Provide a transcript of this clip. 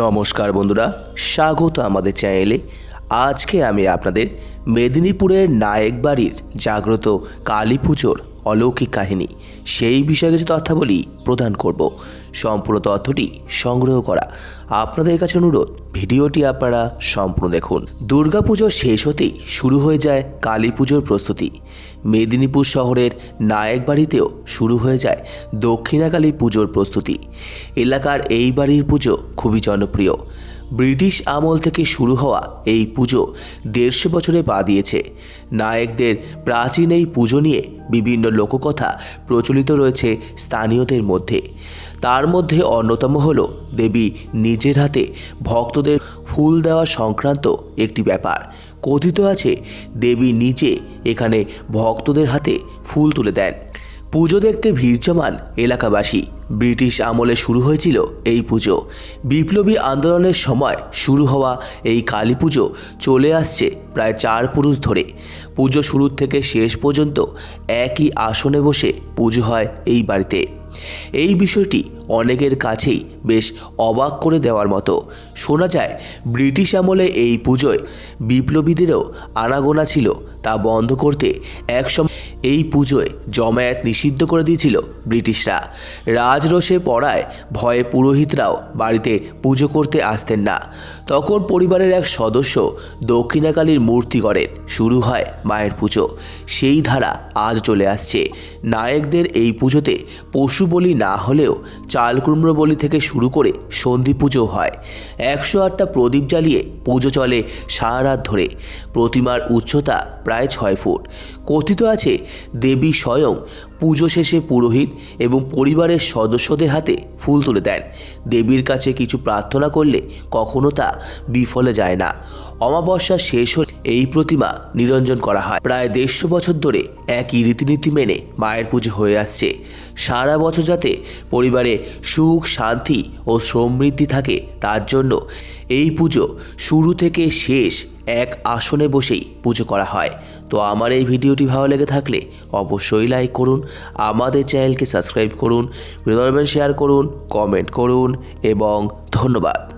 নমস্কার বন্ধুরা স্বাগত আমাদের চ্যানেলে। আজকে আমি আপনাদের মেদিনীপুরের নায়েক বাড়ির জাগ্রত কালী পুজোর অলৌকিক কাহিনী। সেই বিষয়ে কিছু তথ্যাবলী প্রদান করব। সম্পূর্ণ তথ্যটি সংগ্রহ করা। আপনাদের কাছে অনুরোধ, ভিডিওটি আপনারা সম্পূর্ণ দেখুন। দুর্গাপুজো শেষ হতেই শুরু হয়ে যায় কালী পুজোর প্রস্তুতি। মেদিনীপুর শহরের নায়েক বাড়িতেও শুরু হয়ে যায় দক্ষিণাকালী পুজোর প্রস্তুতি। এলাকার এই বাড়ির পুজো খুবই জনপ্রিয়। ব্রিটিশ আমল থেকে শুরু হওয়া এই পুজো দেড়শো বছরে পা দিয়েছে। নায়কদের প্রাচীন এই পুজো নিয়ে বিভিন্ন লোককথা প্রচলিত রয়েছে স্থানীয়দের মধ্যে। তার মধ্যে অন্যতম হল দেবী নিজের হাতে ভক্তদের ফুল দেওয়া সংক্রান্ত একটি ব্যাপার। কথিত আছে, দেবী নিজে এখানে ভক্তদের হাতে ফুল তুলে দেন। পুজো দেখতে ভিড় জমান এলাকাবাসী। ব্রিটিশ আমলে শুরু হয়েছিল এই পুজো। বিপ্লবী আন্দোলনের সময় শুরু হওয়া এই কালী পুজো চলে আসছে প্রায় চার পুরুষ ধরে। পুজো শুরুর থেকে শেষ পর্যন্ত একই আসনে বসে পুজো হয় এই বাড়িতে। এই বিষয়টি অনেকের কাছেই বেশ অবাক করে দেওয়ার মতো। শোনা যায়, ব্রিটিশ আমলে এই পুজোয় বিপ্লবীদেরও আনাগোনা ছিল, তা বন্ধ করতে একসময় এই পুজোয় জমায়েত নিষিদ্ধ করে দিয়েছিল ব্রিটিশরা। রাজরোষে পড়ায় ভয়ে পুরোহিতরাও বাড়িতে পুজো করতে আসতেন না। তখন পরিবারের এক সদস্য দক্ষিণাকালীর মূর্তি গড়েন শুরু হয় মায়ের পুজো। সেই ধারা আজ চলে আসছে। নায়কদের এই পুজোতে পশু বলি না হলেও চাল কুমড়ো বলি থেকে শুরু করে সন্ধি পুজো হয়। একশো আটটা প্রদীপ জ্বালিয়ে পুজো চলে সারা রাত ধরে। প্রতিমার উচ্চতা প্রায় ছয় ফুট। কথিত আছে দেবী স্বয়ং পুজো শেষে পুরোহিত এবং পরিবারের সদস্যদের হাতে ফুল তুলে দেন। দেবীর কাছে কিছু প্রার্থনা করলে কখনো তা বিফলে যায় না। অমাবস্যা শেষ হলে এই প্রতিমা নিরঞ্জন করা হয়। প্রায় দেড়শো বছর ধরে একই রীতিনীতি মেনে মায়ের পুজো হয়ে আসছে। সারা বছর যাতে পরিবারে সুখ, শান্তি ও সমৃদ্ধি থাকে, তার জন্য এই পুজো শুরু থেকে শেষ এক আসনে বসেই পুজো করা হয়। তো আমার এই ভিডিওটি ভালো লেগে থাকলে অবশ্যই লাইক করুন আমাদের চ্যানেলকে সাবস্ক্রাইব করুন ভিডিও শেয়ার করুন কমেন্ট করুন এবং ধন্যবাদ।